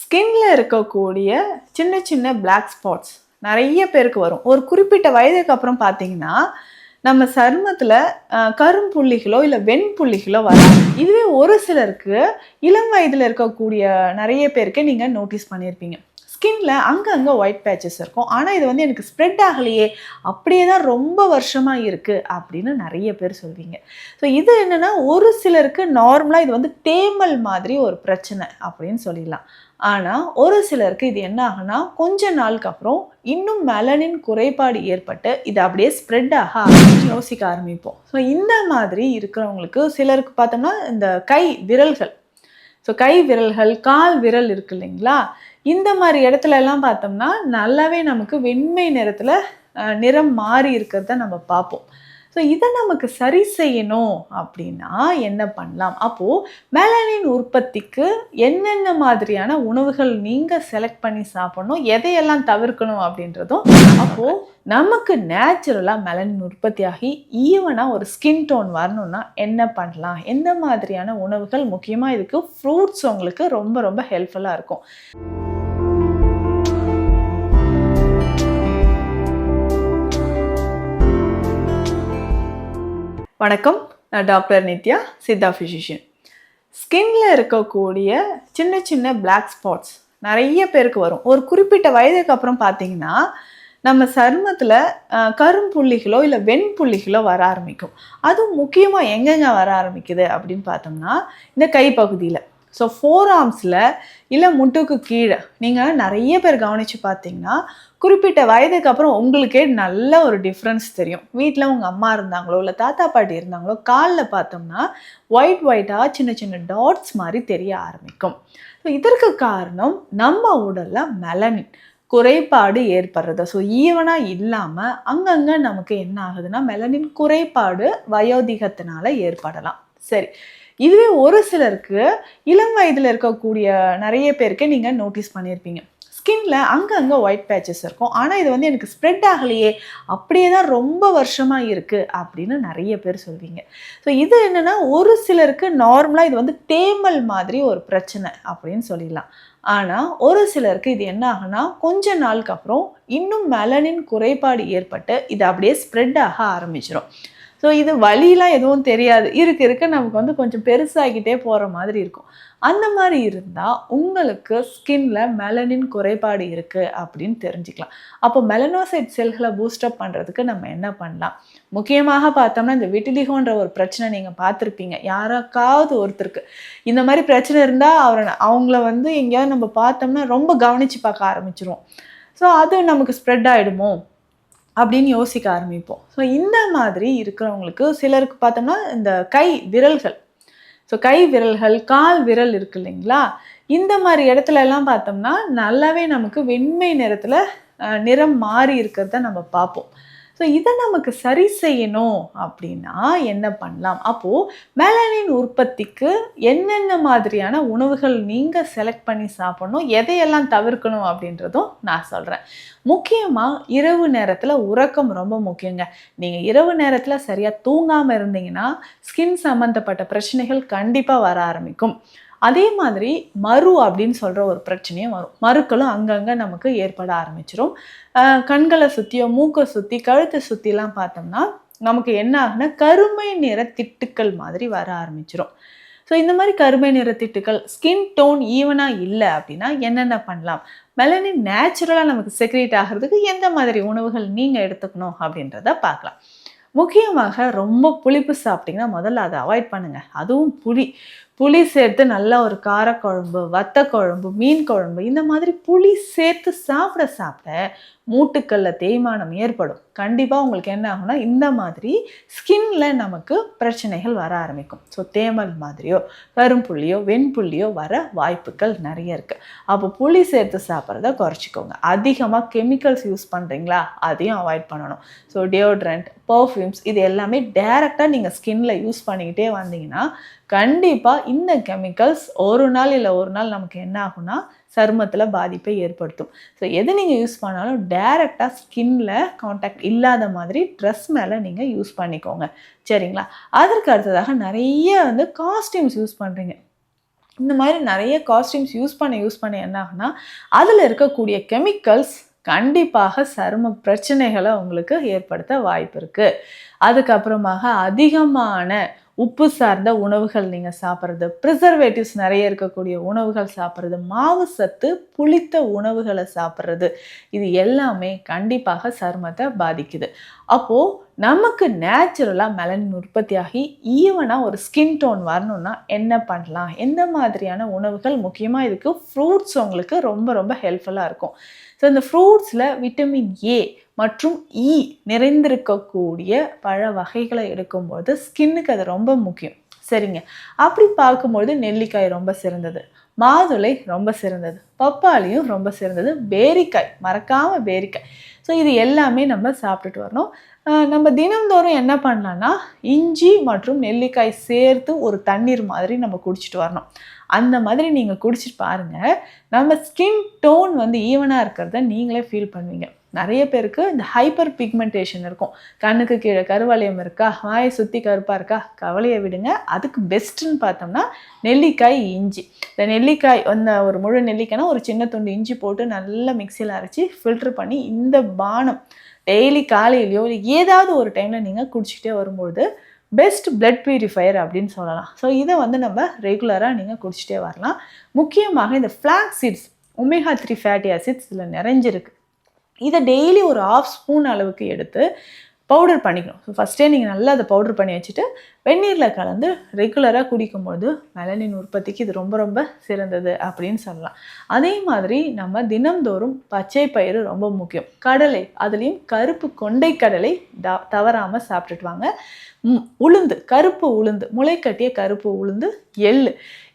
ஸ்கின்ல இருக்கக்கூடிய சின்ன சின்ன பிளாக் ஸ்பாட்ஸ் நிறைய பேருக்கு வரும். ஒரு குறிப்பிட்ட வயதுக்கு அப்புறம் பார்த்தீங்கன்னா நம்ம சருமத்தில் கரும்புள்ளிகளோ இல்லை வெண்புள்ளிகளோ வராது. இதுவே ஒரு சிலருக்கு இளம் வயதில் இருக்கக்கூடிய நிறைய பேருக்கு நீங்கள் நோட்டீஸ் பண்ணியிருப்பீங்க ஸ்கின்ல அங்கங்கே ஒயிட் பேச்சஸ் இருக்கும். ஆனால் இது வந்து எனக்கு ஸ்ப்ரெட் ஆகலையே அப்படியே தான் ரொம்ப வருஷமாக இருக்குது அப்படின்னு நிறைய பேர் சொல்வீங்க. ஸோ இது என்னென்னா ஒரு சிலருக்கு நார்மலாக இது வந்து தேமல் மாதிரி ஒரு பிரச்சனை அப்படின்னு சொல்லிடலாம். ஆனால் ஒரு சிலருக்கு இது என்ன ஆகுனா கொஞ்ச நாளுக்கு அப்புறம் இன்னும் மெலனின் குறைபாடு ஏற்பட்டு இது அப்படியே ஸ்ப்ரெட் ஆக யோசிக்க ஆரம்பிப்போம். ஸோ இந்த மாதிரி இருக்கிறவங்களுக்கு சிலருக்கு பார்த்தோம்னா இந்த கை விரல்கள். ஸோ கை விரல்கள் கால் விரல் இருக்கு இல்லைங்களா? இந்த மாதிரி இடத்துல எல்லாம் பார்த்தோம்னா நல்லாவே நமக்கு வெண்மை நிறத்தில் நிறம் மாறி இருக்கிறத நம்ம பார்ப்போம். ஸோ இதை நமக்கு சரி செய்யணும் அப்படின்னா என்ன பண்ணலாம்? அப்போது மெலனின் உற்பத்திக்கு என்னென்ன மாதிரியான உணவுகள் நீங்கள் செலக்ட் பண்ணி சாப்பிடணும் எதையெல்லாம் தவிர்க்கணும் அப்படின்றதும் அப்போது நமக்கு நேச்சுரலாக மெலனின் உற்பத்தியாகி ஈவனாக ஒரு ஸ்கின் டோன் வரணும்னா என்ன பண்ணலாம்? எந்த மாதிரியான உணவுகள் முக்கியமாக இதுக்கு ஃப்ரூட்ஸ் உங்களுக்கு ரொம்ப ரொம்ப ஹெல்ப்ஃபுல்லாக இருக்கும். வணக்கம். நான் டாக்டர் நித்யா சித்தா ஃபிசிஷியன் ஸ்கின்ல இருக்கக்கூடிய சின்ன சின்ன பிளாக் ஸ்பாட்ஸ் நிறைய பேருக்கு வரும். ஒரு குறிப்பிட்ட வயதுக்கு அப்புறம் பார்த்தீங்கன்னா நம்ம சருமத்தில் கரும்புள்ளிகளோ இல்லை வெண்புள்ளிகளோ வர ஆரம்பிக்கும். அதுவும் முக்கியமாக எங்கெங்க வர ஆரம்பிக்குது அப்படின்னு பார்த்தோம்னா இந்த கைப்பகுதியில். ஸோ ஃபோர் ஆர்ம்ஸில் இல்லை முட்டுக்கு கீழே நீங்கள் நிறைய பேர் கவனித்து பார்த்தீங்கன்னா குறிப்பிட்ட வயதுக்கு அப்புறம் உங்களுக்கே நல்ல ஒரு டிஃப்ரென்ஸ் தெரியும். வீட்டில் உங்கள் அம்மா இருந்தாங்களோ இல்லை தாத்தா பாட்டி இருந்தாங்களோ காலில் பார்த்தோம்னா ஒயிட் ஒயிட்டாக சின்ன சின்ன டாட்ஸ் மாதிரி தெரிய ஆரம்பிக்கும். ஸோ இதற்கு காரணம் நம்ம உடலில் மெலனின் குறைபாடு ஏற்படுறது. ஸோ ஈவனாக இல்லாமல் அங்கங்கே நமக்கு என்ன ஆகுதுன்னா மெலனின் குறைபாடு வயோதிகத்தினால ஏற்படலாம். சரி இதுவே ஒரு சிலருக்கு இளம் வயதில் இருக்கக்கூடிய நிறைய பேருக்கு நீங்கள் நோட்டீஸ் பண்ணியிருப்பீங்க ஸ்கின்ல அங்கங்கே ஒயிட் பேச்சஸ் இருக்கும். ஆனால் இது வந்து எனக்கு ஸ்ப்ரெட் ஆகலையே. அப்படியே தான் ரொம்ப வருஷமாக இருக்குது அப்படின்னு நிறைய பேர் சொல்வீங்க. ஸோ இது என்னென்னா ஒரு சிலருக்கு நார்மலாக இது வந்து தேமல் மாதிரி ஒரு பிரச்சனை அப்படின்னு சொல்லிடலாம். ஆனால் ஒரு சிலருக்கு இது என்ன ஆகுனா கொஞ்ச நாளுக்கு அப்புறம் இன்னும் மெலனின் குறைபாடு ஏற்பட்டு இது அப்படியே ஸ்ப்ரெட் ஆக ஆரம்பிச்சிடும் ஸோ இது வழியெலாம் எதுவும் தெரியாது. இருக்க இருக்க. நமக்கு வந்து கொஞ்சம் பெருசாகிக்கிட்டே போகிற மாதிரி இருக்கும். அந்த மாதிரி இருந்தால் உங்களுக்கு ஸ்கின்ல மெலனின் குறைபாடு இருக்குது அப்படின்னு தெரிஞ்சுக்கலாம். அப்போ மெலனோசைட் செல்களை பூஸ்டப் பண்ணுறதுக்கு நம்ம என்ன பண்ணலாம்? முக்கியமாக பார்த்தோம்னா இந்த விட்டிலிகோன்ற ஒரு பிரச்சனை நீங்கள் பார்த்துருப்பீங்க. யாராக்காவது ஒருத்தருக்கு இந்த மாதிரி பிரச்சனை இருந்தால் அவரை அவங்கள வந்து எங்கேயாவது நம்ம பார்த்தோம்னா ரொம்ப கவனித்து பார்க்க ஆரம்பிச்சிருவோம். ஸோ அது நமக்கு ஸ்ப்ரெட் ஆகிடுமோ அப்படின்னு யோசிக்க ஆரம்பிப்போம். ஸோ இந்த மாதிரி இருக்கிறவங்களுக்கு சிலருக்கு பார்த்தோம்னா இந்த கை விரல்கள். ஸோ கை விரல்கள் கால் விரல் இருக்கு இல்லைங்களா? இந்த மாதிரி இடத்துல எல்லாம் பார்த்தோம்னா நல்லாவே நமக்கு வெண்மை நிறத்தில் நிறம் மாறி இருக்கிறத நம்ம பார்ப்போம். ஸோ இதை நமக்கு சரி செய்யணும் அப்படின்னா என்ன பண்ணலாம்? அப்போது மெலனின் உற்பத்திக்கு என்னென்ன மாதிரியான உணவுகள் நீங்கள் செலக்ட் பண்ணி சாப்பிடணும் எதையெல்லாம் தவிர்க்கணும் அப்படின்றதும் நான் சொல்கிறேன் முக்கியமாக இரவு நேரத்தில் உறக்கம் ரொம்ப முக்கியங்க. நீங்கள் இரவு நேரத்தில் சரியாக தூங்காமல் இருந்தீங்கன்னா ஸ்கின் சம்மந்தப்பட்ட பிரச்சனைகள் கண்டிப்பாக வர ஆரம்பிக்கும். அதே மாதிரி மறு அப்படின்னு சொல்கிற ஒரு பிரச்சனையும் வரும். மறுக்களும் அங்கங்கே நமக்கு ஏற்பட ஆரம்பிச்சிடும் கண்களை சுற்றியோ மூக்கை சுற்றி கழுத்தை சுற்றிலாம் பார்த்தோம்னா நமக்கு என்ன ஆகுனா கருமை நிற திட்டுக்கள் மாதிரி வர ஆரம்பிச்சிடும் ஸோ இந்த மாதிரி கருமை நிற திட்டுக்கள் ஸ்கின் டோன் ஈவனாக இல்லை அப்படின்னா என்னென்ன பண்ணலாம்? மெலனின் நேச்சுரலாக நமக்கு செக்ரேட் ஆகிறதுக்கு எந்த மாதிரி உணவுகள் நீங்கள் எடுத்துக்கணும் அப்படின்றத பார்க்கலாம். முக்கியமாக ரொம்ப புளிப்பு சாப்பிட்டிங்கன்னா முதல்ல அதை அவாய்ட் பண்ணுங்கள் அதுவும் புளி புளி சேர்த்து நல்லா ஒரு காரக்குழம்பு வத்த குழம்பு மீன் குழம்பு இந்த மாதிரி புளி சேர்த்து சாப்பிட சாப்பிட மூட்டுக்கல்ல தேய்மானம் ஏற்படும். கண்டிப்பாக உங்களுக்கு என்ன ஆகும்னா இந்த மாதிரி ஸ்கின்ல நமக்கு பிரச்சனைகள் வர ஆரம்பிக்கும். ஸோ தேமல் மாதிரியோ கரும்புள்ளியோ வெண்புள்ளியோ வர வாய்ப்புகள் நிறைய இருக்குது அப்போ புளி சேர்த்து சாப்பிட்றத குறைச்சிக்கோங்க. அதிகமாக கெமிக்கல்ஸ் யூஸ் பண்ணுறீங்களா அதையும் அவாய்ட் பண்ணணும். ஸோ டியோட்ரண்ட் பர்ஃப்யூம்ஸ் இது எல்லாமே டேரெக்டாக நீங்கள் ஸ்கின்ல யூஸ் பண்ணிக்கிட்டே வந்தீங்கன்னா கண்டிப்பாக இந்த கெமிக்கல்ஸ் ஒரு நாள் இல்லை ஒரு நாள் நமக்கு என்ன ஆகும்னா சருமத்தில் பாதிப்பை ஏற்படுத்தும். ஸோ எது நீங்கள் யூஸ் பண்ணாலும் டேரெக்டாக ஸ்கின்ல காண்டாக்ட் இல்லாத மாதிரி ட்ரெஸ் மேலே நீங்கள் யூஸ் பண்ணிக்கோங்க. சரிங்களா? அதற்கு அடுத்ததாக நிறைய வந்து காஸ்டியூம்ஸ் யூஸ் பண்ணுறீங்க இந்த மாதிரி நிறைய காஸ்டியூம்ஸ் யூஸ் பண்ண யூஸ் பண்ண என்ன ஆகுனா அதில் இருக்கக்கூடிய கெமிக்கல்ஸ் கண்டிப்பாக சரும பிரச்சனைகளை உங்களுக்கு ஏற்படுத்த வாய்ப்பு இருக்குது அதுக்கப்புறமாக அதிகமான உப்பு சார்ந்த உணவுகள் நீங்கள் சாப்பிட்றது ப்ரிசர்வேட்டிவ்ஸ் நிறைய இருக்கக்கூடிய உணவுகள் சாப்பிட்றது மாவு சத்து புளித்த உணவுகளை சாப்பிட்றது இது எல்லாமே கண்டிப்பாக சருமத்தை பாதிக்குது. அப்போது நமக்கு நேச்சுரலாக மெலனின் உற்பத்தியாகி ஈவனாக ஒரு ஸ்கின் டோன் வரணும்னா என்ன பண்ணலாம்? எந்த மாதிரியான உணவுகள் முக்கியமாக இதுக்கு ஃப்ரூட்ஸ் உங்களுக்கு ரொம்ப ரொம்ப ஹெல்ப்ஃபுல்லாக இருக்கும். ஸோ இந்த ஃப்ரூட்ஸில் விட்டமின் ஏ மற்றும் இ நிறைந்திருக்கக்கூடிய பழ வகைகளை எடுக்கும்போது ஸ்கின்னுக்கு அது ரொம்ப முக்கியம். சரிங்க. அப்படி பார்க்கும்போது நெல்லிக்காய் ரொம்ப சிறந்தது. மாதுளை ரொம்ப சிறந்தது. பப்பாளியும் ரொம்ப சிறந்தது. பேரிக்காய் மறக்காமல் பேரிக்காய். ஸோ இது எல்லாமே நம்ம சாப்பிட்டுட்டு வரணும். நம்ம தினந்தோறும் என்ன பண்ணலான்னா இஞ்சி மற்றும் நெல்லிக்காய் சேர்த்து ஒரு தண்ணீர் மாதிரி நம்ம குடிச்சிட்டு வரணும். அந்த மாதிரி நீங்கள் குடிச்சிட்டு பாருங்கள் நம்ம ஸ்கின் டோன் வந்து ஈவனாக இருக்கிறத நீங்களே ஃபீல் பண்ணுவீங்க. நிறைய பேருக்கு இந்த ஹைப்பர் பிக்மெண்டேஷன் இருக்கும். கண்ணுக்கு கீழே கருவளையம் இருக்கா வாயை சுற்றி கருப்பாக இருக்கா கவலையை விடுங்க. அதுக்கு பெஸ்ட்டுன்னு பார்த்தோம்னா நெல்லிக்காய் இஞ்சி. இந்த நெல்லிக்காய் அந்த ஒரு முழு நெல்லிக்காய்னா ஒரு சின்ன துண்டு இஞ்சி போட்டு நல்லா மிக்சியில் அரைச்சி ஃபில்ட்ரு பண்ணி இந்த பானம் டெய்லி காலையிலையோ இல்லை ஏதாவது ஒரு டைமில் நீங்கள் குடிச்சிக்கிட்டே வரும்போது பெஸ்ட் பிளட் பியூரிஃபையர் அப்படின்னு சொல்லலாம். ஸோ இதை வந்து நம்ம ரெகுலராக நீங்கள் குடிச்சிட்டே வரலாம். முக்கியமாக இந்த flax seeds omega three fatty acids இதில் நிறைஞ்சிருக்கு. இதை டெய்லி ஒரு ஆஃப் ஸ்பூன் அளவுக்கு எடுத்து பவுடர் பண்ணிக்கணும். ஸோ ஃபஸ்ட்டே நீங்கள் நல்லா அதை பவுடர் பண்ணி வச்சுட்டு வெந்நீரில் கலந்து ரெகுலராக குடிக்கும்போது மெலனின் உற்பத்திக்கு இது ரொம்ப ரொம்ப சிறந்தது அப்படின்னு சொல்லலாம். அதே மாதிரி நம்ம தினம்தோறும் பச்சை பயிறு ரொம்ப முக்கியம். கடலை அதுலேயும் கருப்பு கொண்டை கடலை த தவறாமல் சாப்பிட்டுட்டு வாங்க. உளுந்து கருப்பு உளுந்து முளைக்கட்டிய கருப்பு உளுந்து எள்ளு.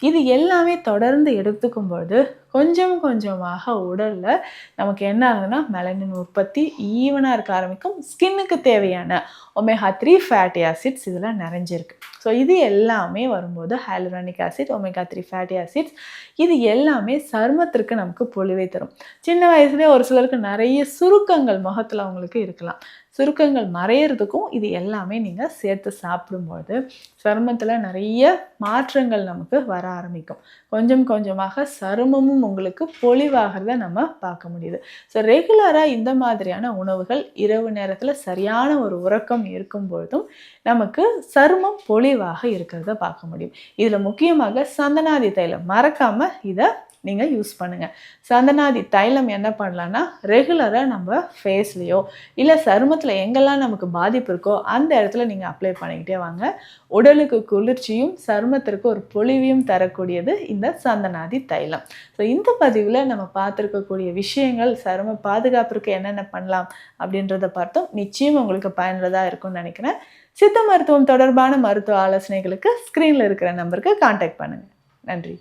இது எல்லாமே தொடர்ந்து எடுத்துக்கும் பொழுது கொஞ்சம் கொஞ்சமாக உடலில் நமக்கு என்ன ஆகுதுன்னா மெலனின் உற்பத்தி ஈவனாக இருக்க ஆரம்பிக்கும். ஸ்கின்னுக்கு தேவையான ஒமேகா த்ரீ ஃபேட்டி ஆசிட்ஸ் இதெல்லாம் நிறைஞ்சிருக்கு. ஸோ இது எல்லாமே வரும்போது hyaluronic acid omega three fatty acids இது எல்லாமே சருமத்திற்கு நமக்கு பொழிவை தரும். சின்ன வயசுலேயே ஒரு சிலருக்கு நிறைய சுருக்கங்கள் முகத்தில் அவங்களுக்கு இருக்கலாம். சுருக்கங்கள் மறையிறதுக்கும் இது எல்லாமே நீங்கள் சேர்த்து சாப்பிடும்போது சருமத்தில் நிறைய மாற்றங்கள் நமக்கு வர ஆரம்பிக்கும். கொஞ்சம் கொஞ்சமாக சருமமும் உங்களுக்கு பொலிவாகிறத நம்ம பார்க்க முடியுது. ஸோ ரெகுலராக இந்த மாதிரியான உணவுகள் இரவு நேரத்தில் சரியான ஒரு உறக்கம் இருக்கும் பொழுதும் நமக்கு சருமம் பொலிவாக இருக்கிறத பார்க்க முடியும். இதில் முக்கியமாக சந்தனாதி தைலம் மறக்காமல் இதை நீங்கள் யூஸ் பண்ணுங்கள் சந்தனாதி தைலம் என்ன பண்ணலான்னா ரெகுலராக நம்ம ஃபேஸ்லேயோ இல்லை சருமத்தில் எங்கெல்லாம் நமக்கு பாதிப்பு இருக்கோ அந்த இடத்துல நீங்கள் அப்ளை பண்ணிக்கிட்டே வாங்க. உடலுக்கு குளிர்ச்சியும் சருமத்திற்கு ஒரு பொலிவையும் தரக்கூடியது இந்த சந்தனாதி தைலம். ஸோ இந்த பதிவில் நம்ம பார்த்துருக்கக்கூடிய விஷயங்கள் சரும பாதுகாப்பிற்கு என்னென்ன பண்ணலாம் அப்படின்றத பார்த்தோம். நிச்சயம் உங்களுக்கு பயனுள்ளதாக இருக்கும்னு நினைக்கிறேன். சித்த மருத்துவம் தொடர்பான மருத்துவ ஆலோசனைகளுக்கு ஸ்க்ரீனில் இருக்கிற நம்பருக்கு காண்டாக்ட் பண்ணுங்கள் நன்றி.